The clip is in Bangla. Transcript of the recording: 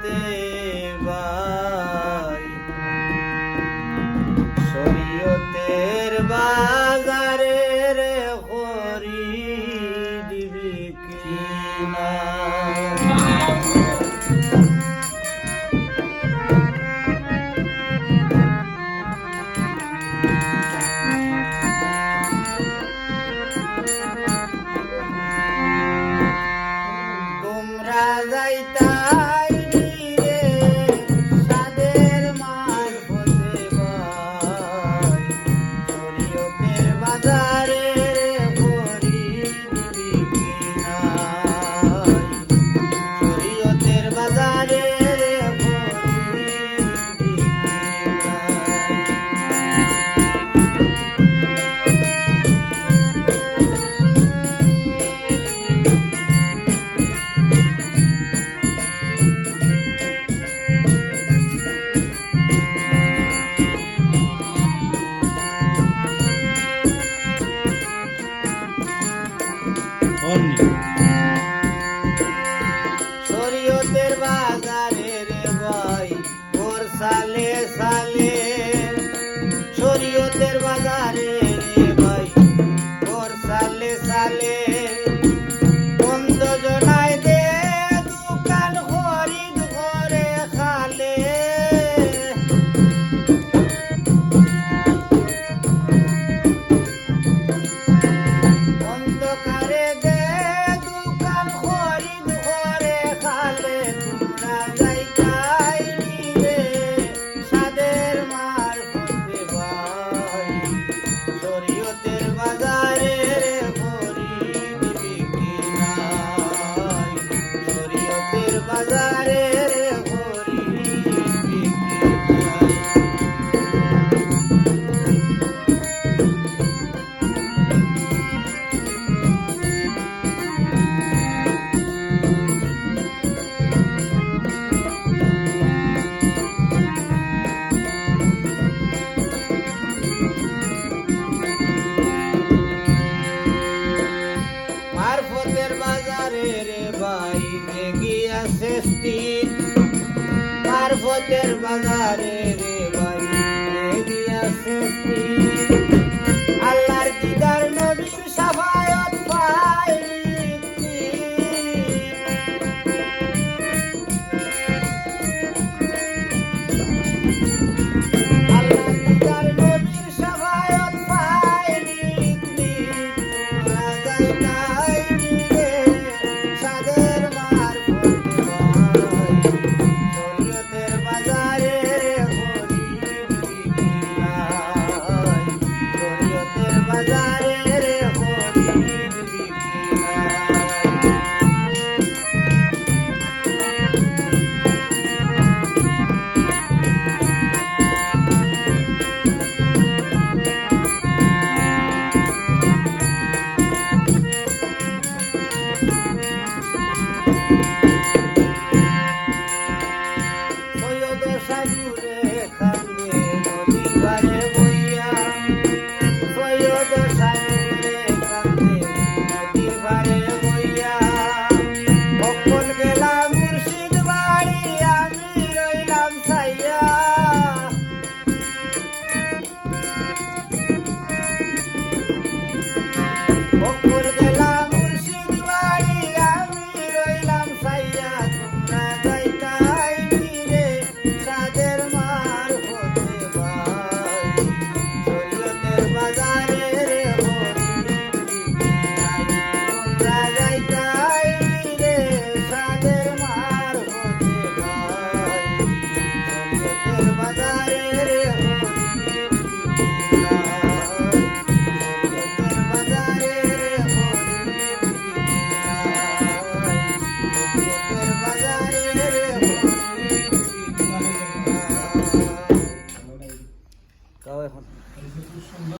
হইতে ভাই। শরীয়তের বাজারে রে হরি দিবি কিনা জন্য। শরীয়তের বাজারে রে বই মোর সালে সালে রে ভাই ভেঙিয়াছে স্থির। পার্বতের বাজারে রে ভাই।